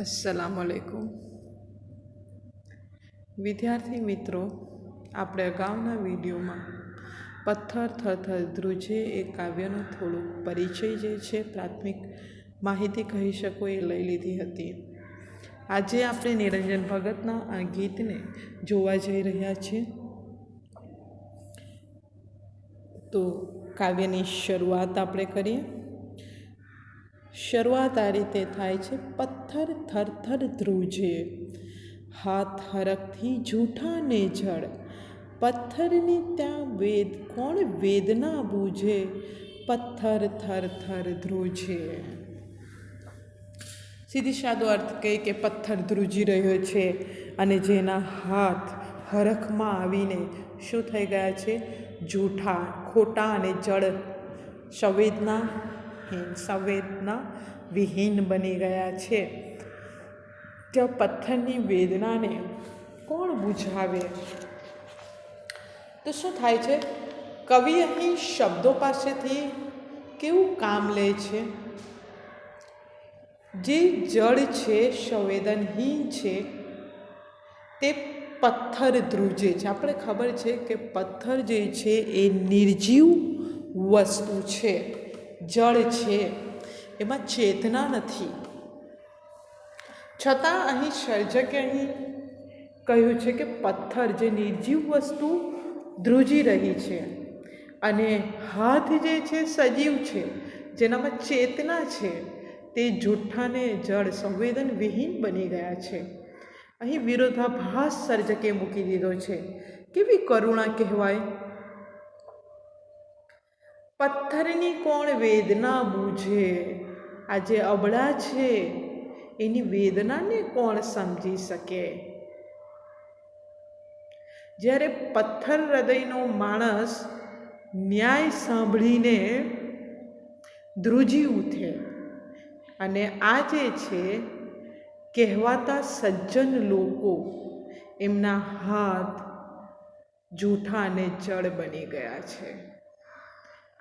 અસલામ વાલેકુમ વિદ્યાર્થી મિત્રો, આપણે અગાઉના વિડીયોમાં પથ્થર, થરથર, ધ્રુજે એ કાવ્યનો થોડો પરિચય જે છે, પ્રાથમિક માહિતી કહી શકો એ લઈ લીધી હતી. આજે આપણે નિરંજન ભગતના આ ગીતને જોવા જઈ રહ્યા છીએ. તો કાવ્યની શરૂઆત આપણે કરીએ. શરૂઆત આ રીતે થાય છે. પથ્થર, થરથર ધ્રુજે. હાથ હરકથી જૂઠા ને જળ. પથ્થરની ત્યાં વેદ, કોણ વેદના બૂજે? પથ્થર, થરથર થર ધ્રુજે. સીધી સાદો અર્થ કહે કે પથ્થર ધ્રુજી રહ્યો છે અને જેના હાથ હરખમાં આવીને શું થઈ ગયા છે? જૂઠા, ખોટા અને જળ. સંવેદના હીન સંવેદના વિહીન બની ગયા છે. કે પથ્થરની વેદનાને કોણ બુઝાવે? તો શું થાય છે? કવિ અહીં શબ્દો પાસેથી કેવું કામ લે છે? જે જળ છે, સંવેદનહીન છે, તે પથ્થર ધ્રુજે છે. આપણે ખબર છે કે પથ્થર જે છે, એ નિર્જીવ વસ્તુ છે. જળ છે, એમાં ચેતના નથી. છતાં અહીં સર્જકે અહીં કહ્યું છે કે પથ્થર જે નિર્જીવ વસ્તુ ધ્રુજી રહી છે અને હાથ જે છે સજીવ છે, જેનામાં ચેતના છે, તે જૂઠાને જળ સંવેદન વિહીન બની ગયા છે. અહીં વિરોધાભાસ સર્જકે મૂકી દીધો છે. કેવી કરુણા કહેવાય? પથ્થરની કોણ વેદના બૂઝે? આ જે અબળા છે, એની વેદનાને કોણ સમજી શકે? જ્યારે પથ્થર હૃદયનો માણસ ન્યાય સાંભળીને ધ્રુજી ઉઠે અને આ જે છે, કહેવાતા સજ્જન લોકો એમના હાથ જૂઠા અને જળ બની ગયા છે.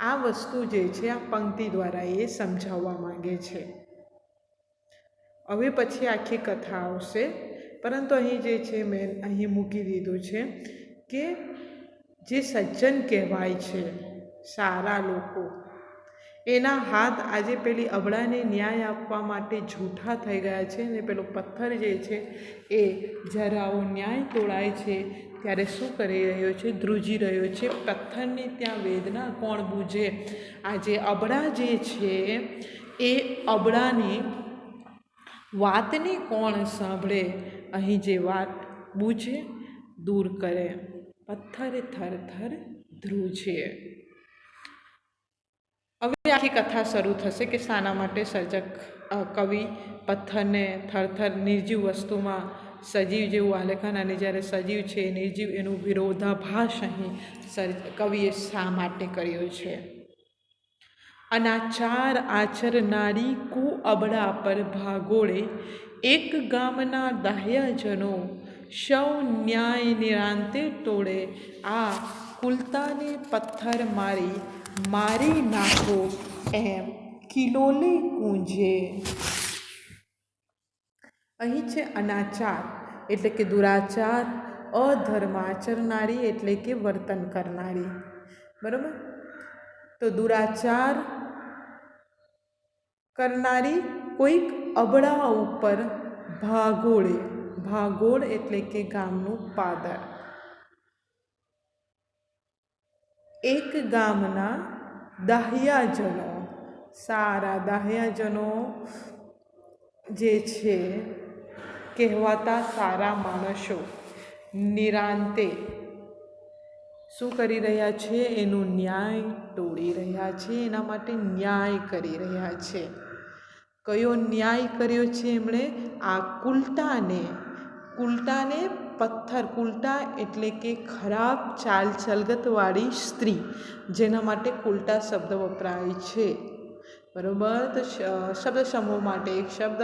આ વસ્તુ જે છે, આ પંક્તિ દ્વારા એ સમજાવવા માંગે છે. હવે પછી આખી કથા આવશે. પરંતુ અહીં જે છે, મેં અહીં મૂકી દીધું છે કે જે સજ્જન કહેવાય છે, સારા લોકો. એના હાથ આજે પેલી અબળાને ન્યાય આપવા માટે જૂઠા થઈ ગયા છે ને પેલો પથ્થર જે છે એ જ્યારે આવો ન્યાય તોડાય છે, ત્યારે શું કરી રહ્યો છે? ધ્રુજી રહ્યો છે. પથ્થરની ત્યાં વેદના કોણ બૂજે? આજે અબળા જે છે, એ અબળાની વાતને કોણ સાંભળે? અહીં જે વાત બૂજે, દૂર કરે. પથ્થર થર થર ધ્રુજે. હવે આખી કથા શરૂ થશે કે શાના માટે સર્જક કવિ, પથ્થરને થરથર નિર્જીવ વસ્તુમાં સજીવ જેવું આલેખન અને જ્યારે સજીવ છે નિર્જીવ એનું વિરોધાભાસ અહીં સર્જ કવિએ શા માટે કર્યો છે? અનાચાર આચરનારી કુ અબડા પર ભાગોળે એક ગામના દાહ્યજનો સૌ ન્યાય નિરાંતે તોડે. આ કુલતાને પથ્થર મારી મારી નાખો એમ કિલોલે કૂંજે અહીં છે અનાચાર, એટલે કે દુરાચાર અધર્મ આચરનારી એટલે કે વર્તન કરનારી. બરાબર? તો દુરાચાર કરનારી કોઈક અબળા ઉપર ભાગોળે. ભાગોળ એટલે કે ગામનું પાદર. એક ગામના દાહ્યાજનો સારા દાહ્યાજનો જે છે, કહેવાતા સારા માણસો, નિરાંતે. શું કરી રહ્યા છે? એનું ન્યાય તોડી રહ્યા છે, એના માટે ન્યાય કરી રહ્યા છે. કયો ન્યાય કર્યો છે એમણે? આ કુલટાને. કુલટાને પથ્થર કુલટા એટલે કે ખરાબ ચાલ ચલગતવાળી સ્ત્રી, જેના માટે કુલટા શબ્દ વપરાય છે. બરાબર? તો શબ્દ સમૂહ માટે એક શબ્દ,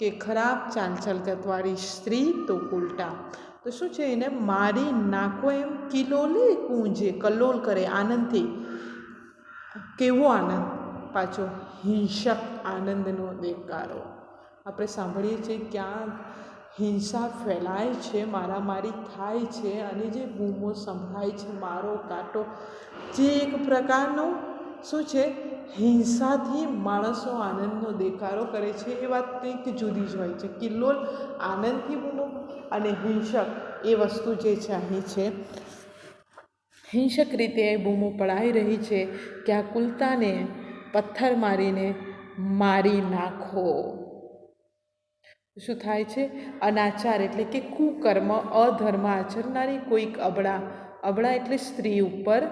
કે ખરાબ ચાલ ચલગતવાળી સ્ત્રી તો કુલટા. તો શું છે એને? મારી નાખો એમ કિલોલે કૂંજે કલ્લોલ કરે, આનંદથી. કેવો આનંદ? પાછો હિંસક આનંદનો દેકારો. આપણે સાંભળીએ છીએ ક્યાં હિંસા ફેલાય છે, મારામારી થાય છે અને જે બૂમો સંભળાય છે, મારો, કાંટો, જે એક પ્રકારનો શું છે, હિંસાથી માણસો આનંદનો દેખાડો કરે છે, એ વાત કંઈક જુદી જ હોય છે. કિલ્લોલ આનંદથી બૂમો અને હિંસક એ વસ્તુ જે છે અહીં છે. હિંસક રીતે એ બૂમો પડાઈ રહી છે. કે આ કુલતાને પથ્થર મારીને મારી નાખો. શું થાય છે? અનાચાર એટલે કે કુકર્મ, અધર્મ આચરનારી કોઈક અબળા. અબળા એટલે સ્ત્રી ઉપર,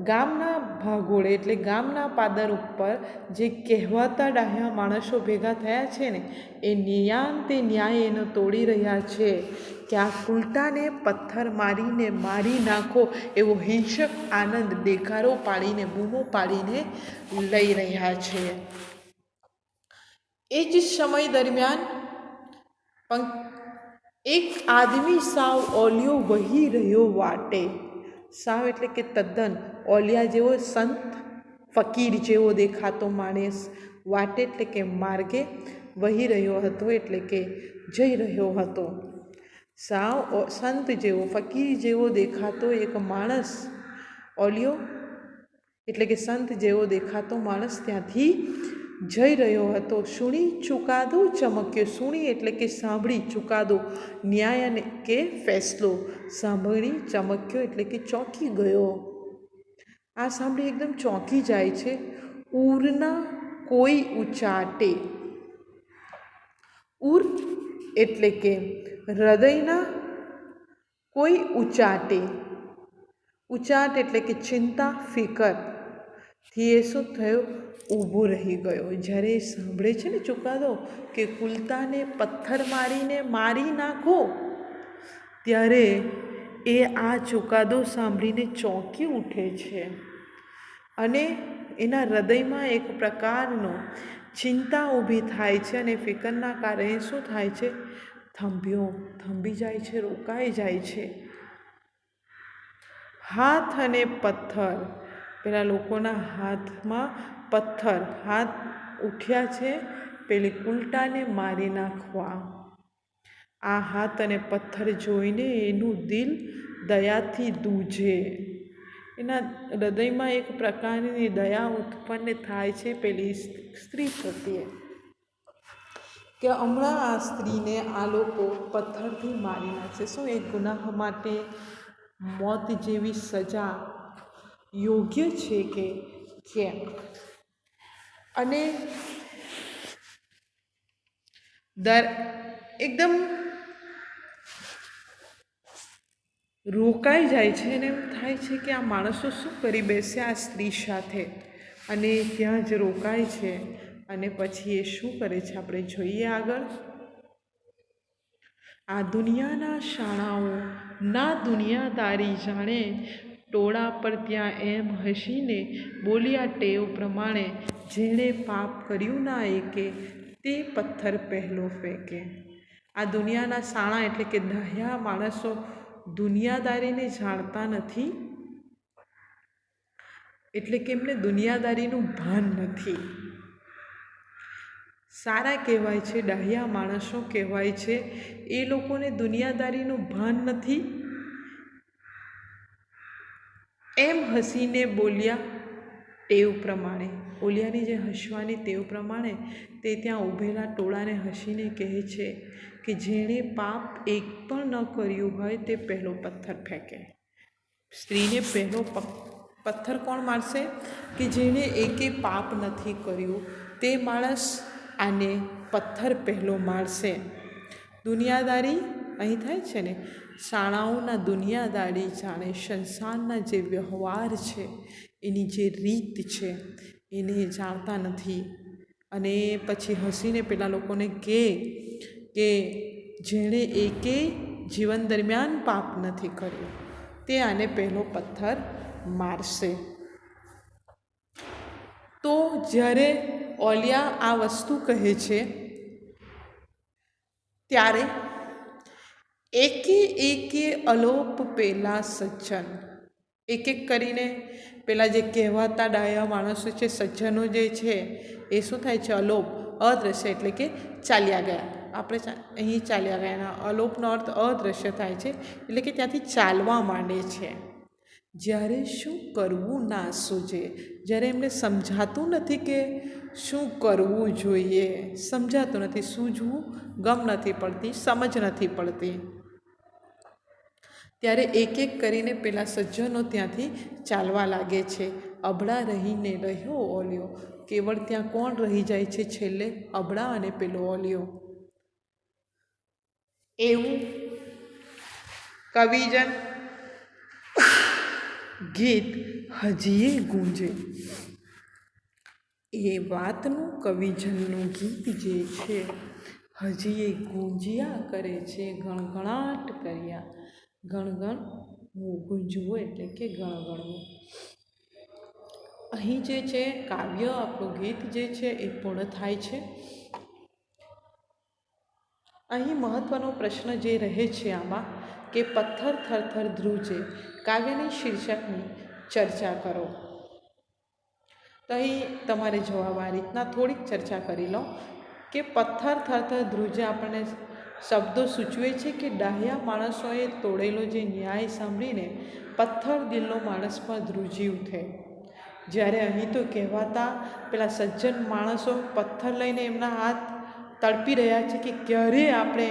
ગામના ભાગોળે એટલે ગામના પાદર ઉપર જે કહેવાતા ડાહ્યા માણસો ભેગા થયા છે ને, એ નિયાંતે ન્યાય એનો તોડી રહ્યા છે. કે આ કુલટાને પથ્થર મારીને મારી નાખો એવો હિંસક આનંદ દેખારો પાડીને, બૂમો પાડીને લઈ રહ્યા છે. એ જ સમય દરમિયાન એક આદમી સાવ ઓલિયો વહી રહ્યો વાટે. સાવ એટલે કે તદ્દન. ઓલિયા જેવો સંત, ફકીર જેવો દેખાતો માણસ વાટે એટલે કે માર્ગે વહી રહ્યો હતો એટલે કે જઈ રહ્યો હતો. સાવ સંત જેવો, ફકીર જેવો દેખાતો એક માણસ ઓલિયો એટલે કે સંત જેવો દેખાતો માણસ ત્યાંથી જઈ રહ્યો હતો. સુણી ચુકાદો ચમક્યો, સુણી એટલે કે સાંભળી ચુકાદો, ન્યાય અને કે ફેસલો. સાંભળી ચમક્યો એટલે કે ચોંકી ગયો. આ સાંભળી એકદમ ચોંકી જાય છે. ઉરના કોઈ ઉચાટે. ઉર એટલે કે હૃદયના કોઈ ઉચાટે. ઉચાટ એટલે કે ચિંતા, ફિકર. થી એ શું થયો? ઊભો રહી ગયો. જ્યારે એ સાંભળે છે ને ચુકાદો કે કુલતાને પથ્થર મારીને મારી નાખો, ત્યારે એ આ ચુકાદો સાંભળીને ચોંકી ઉઠે છે. અને એના હૃદયમાં એક પ્રકારનો ચિંતા ઊભી થાય છે અને ફિકરના કારણે શું થાય છે? થંભ્યો, થંભી જાય છે, રોકાઈ જાય છે. હાથ અને પથ્થર પેલા લોકોના હાથમાં પથ્થર, હાથ ઉઠ્યા છે, પેલી ઉલટાને મારી નાખવા. આ હાથ અને પથ્થર જોઈને એનું દિલ દયાથી દૂજે. એના હૃદયમાં એક પ્રકારની દયા ઉત્પન્ન થાય છે પેલી સ્ત્રી પ્રત્યે. કે હમણાં આ સ્ત્રીને આ લોકો પથ્થરથી મારી નાખશે. શું એ ગુનાહ માટે મોત જેવી સજા યોગ્ય છે કે કેમ? અને દર એકદમ રોકાઈ જાય છે અને એમ થાય છે કે આ માણસો શું કરી બેસે આ સ્ત્રી સાથે? અને ત્યાં જ રોકાય છે. અને પછી એ શું કરે છે? આપણે જોઈએ આગળ. આ દુનિયાના શાળાઓ, ના દુનિયાદારી જાણે ટોળા પર ત્યાં એમ હસીને બોલ્યા ટેવ પ્રમાણે, જેણે પાપ કર્યું ના એકે, તે પથ્થર પહેલો ફેંકે. આ દુનિયાના સાણા એટલે કે દહ્યા માણસો દુનિયાદારીને જાણતા નથી. એટલે કે એમને દુનિયાદારીનું ભાન નથી. સારા કહેવાય છે ડાહ્યા માણસો કહેવાય છે, એ લોકોને દુનિયાદારીનું ભાન નથી. એમ હસીને બોલ્યા, ટેવ પ્રમાણે. ઓલિયાની જે હસવાની ટેવ પ્રમાણે તે ત્યાં ઊભેલા ટોળાને હસીને કહે છે કે જેણે પાપ એક પણ ન કર્યું હોય તે પહેલો પથ્થર ફેંકે. સ્ત્રીને પહેલો પથ્થર કોણ મારશે? કે જેણે એકે પાપ નથી કર્યું, તે માણસ આને પથ્થર પહેલો મારશે. દુનિયાદારી અહીં થાય છે ને? શાળાઓના દુનિયાદારી જાણે સંસારના જે વ્યવહાર છે, એની જે રીત છે, એને જાણતા નથી. અને પછી હસીને પેલા લોકોને કહે કે જેણે એકે જીવન દરમિયાન પાપ નથી કર્યું, તે આને પહેલો પથ્થર મારશે. તો જ્યારે ઓલિયા આ વસ્તુ કહે છે, ત્યારે એકે એકે અલોપ પેલા સજ્જન. એક એક કરીને પેલા જે કહેવાતા ડાયા માણસો છે, સજ્જનો જે છે, એ શું થાય છે? અલોપ અદૃશ્ય એટલે કે ચાલ્યા ગયા. આપણે અહીં ચાલ્યા ગયા એના અલોપનો અર્થ અદૃશ્ય થાય છે, એટલે કે ત્યાંથી ચાલવા માંડે છે. જ્યારે શું કરવું ના સૂજે, જ્યારે એમને સમજાતું નથી કે શું કરવું જોઈએ, સમજાતું નથી સૂઝવું ગમ નથી પડતી, સમજ નથી પડતી. ત્યારે એક એક કરીને પેલા સજ્જનો ત્યાંથી ચાલવા લાગે છે. અબળા રહીને રહ્યો ઓલિયો. કેવળ ત્યાં કોણ રહી જાય છે છેલ્લે? અબળા અને પેલો ઓલિયો. એવું. કવિજન. ગીત હજીએ ગુંજે. એ વાતનું કવિજનનું ગીત જે છે હજીએ ગુંજ્યા કરે છે ગણગણાટ કર્યા. ગણગણ ગુંજવું એટલે કે ગણગણવું. અહીં જે છે, કાવ્ય, આપણું ગીત જે છે, એ પૂર્ણ થાય છે. અહીં મહત્ત્વનો પ્રશ્ન જે રહે છે આમાં, કે પથ્થર થરથર ધ્રુજે, કાવ્યની શીર્ષકની ચર્ચા કરો. તો અહીં તમારે જવાબ આ રીતના થોડીક ચર્ચા કરી લો, કે પથ્થર થરથર ધ્રુજે આપણને શબ્દો સૂચવે છે કે ડાહ્યા માણસોએ તોડેલો જે ન્યાય સાંભળીને પથ્થર દિલનો માણસ પણ ધ્રુજી ઉઠે જ્યારે અહીં તો કહેવાતા પેલા સજ્જન માણસો પથ્થર લઈને એમના હાથ તડપી રહ્યા છે કે ક્યારે આપણે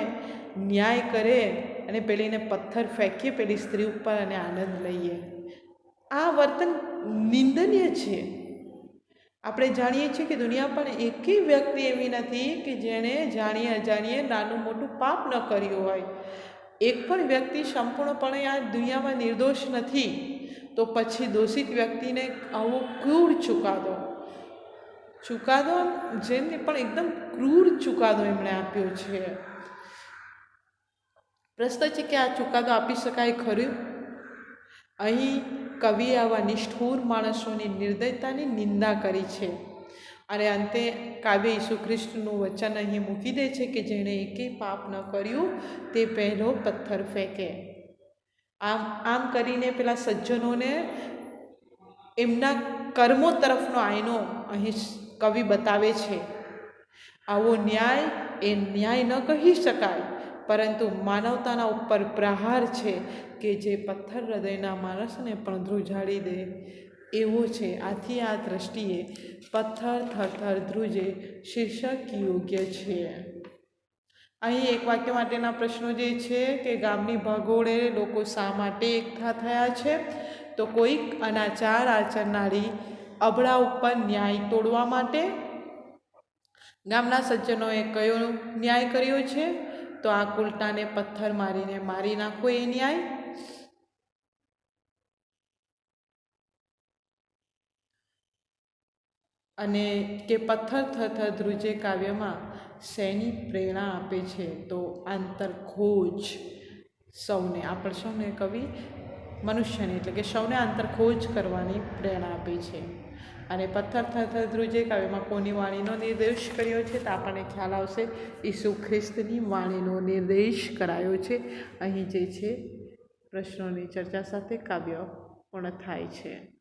ન્યાય કરે અને પેલીને પથ્થર ફેંકીએ, પેલી સ્ત્રી ઉપર અને આનંદ લઈએ. આ વર્તન નિંદનીય છે. આપણે જાણીએ છીએ કે દુનિયા પણ એકેય વ્યક્તિ એવી નથી કે જેણે જાણીએ અજાણીએ નાનું મોટું પાપ ન કર્યું હોય. એક પણ વ્યક્તિ સંપૂર્ણપણે આ દુનિયામાં નિર્દોષ નથી, તો પછી દોષિત વ્યક્તિને આવો ક્રૂર ચુકાદો. ચુકાદો જેમને પણ એકદમ ક્રૂર ચુકાદો એમણે આપ્યો છે. પ્રશ્ન છે કે આ ચુકાદો આપી શકાય ખરું? અહીં કવિએ આવા નિષ્ઠુર માણસોની નિર્દયતાની નિંદા કરી છે. અને અંતે કાવ્ય ઈસુ ખ્રિસ્તનું વચન અહીં મૂકી દે છે કે જેણે એકેય પાપ ન કર્યું, તે પહેલો પથ્થર ફેંકે. આમ આમ કરીને પેલા સજ્જનોને એમના કર્મો તરફનો આયનો અહીં કવિ બતાવે છે. આવો ન્યાય એ ન્યાય ન કહી શકાય, પરંતુ માનવતાના ઉપર પ્રહાર છે કે જે પથ્થર હૃદયના માણસને પણ ધ્રુજાડી દે. એવો છે. આથી આ દ્રષ્ટિએ પથ્થર, થરથર, ધ્રુજે શીર્ષક યોગ્ય છે. અહીં એક વાક્ય માટેના પ્રશ્નો જે છે કે ગામની ભાગોળે લોકો શા માટે એકઠા થયા છે? તો કોઈક અનાચાર આચરનારી અબળા ઉપર ન્યાય તોડવા માટે? ગામના સજ્જનોએ કયો ન્યાય કર્યો છે? તો આ કુલટાને પથ્થર મારીને મારી નાખો એ ન્યાય. અને કે પથ્થર થથર ધ્રુજે કાવ્યમાં શેની પ્રેરણા આપે છે? તો આંતરખોજ સૌને આપણે સૌને કવિ મનુષ્યને, એટલે કે સૌને આંતરખોજ કરવાની પ્રેરણા આપે છે. અને પથ્થર થથર ધ્રુજે કાવ્યમાં કોની વાણીનો નિર્દેશ કર્યો છે? તો આપણને ખ્યાલ આવશે, ઈસુ ખ્રિસ્તની વાણીનો નિર્દેશ કરાયો છે. અહીં જે છે, પ્રશ્નોની ચર્ચા સાથે કાવ્ય પૂર્ણ થાય છે.